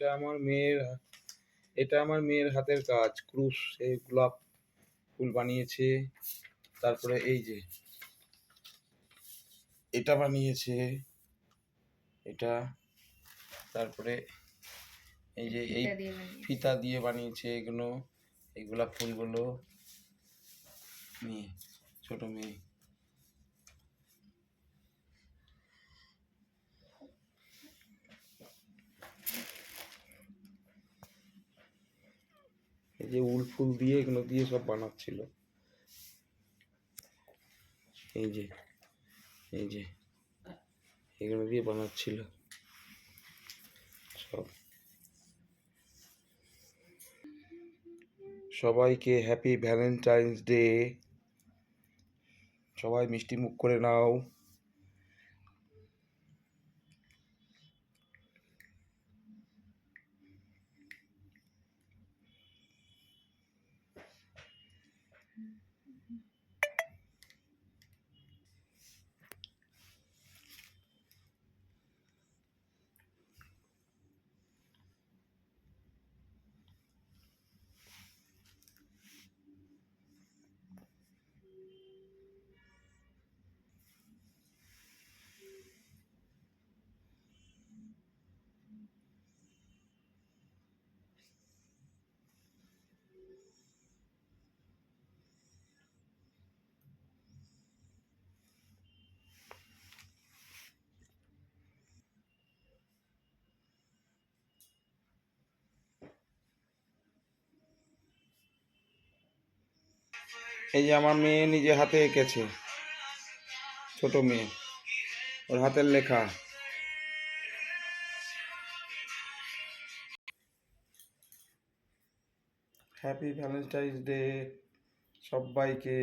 এটা আমার মেয়ের এটা আমার মেয়ের হাতের কাজ। ক্রুশ এই গোলাপ ফুল বানিয়েছে। তারপরে এই যে এটা বানিয়েছে। এটা তারপরে এই যে এই। ফিতা দিয়ে বানিয়েছে এগুলো এই গোলাপ ফুলগুলো। মেয়ে ছোট মেয়ে। যে উল ফুল দিয়ে এগুলো দিয়ে সব বানাচ্ছিল। এই যে এই যে, এগুলো দিয়ে বানাচ্ছিল। সব। সবাইকে হ্যাপি ভ্যালেন্টাইন্স ডে সবাই মিষ্টি মুখ করে নাও। এই যে আমার মেয়ে নিজে হাতে এঁকেছে। ছোট মেয়ে। ওর হাতের লেখা। হ্যাপি ভ্যালেন্টাইন্স ডে সবাইকে।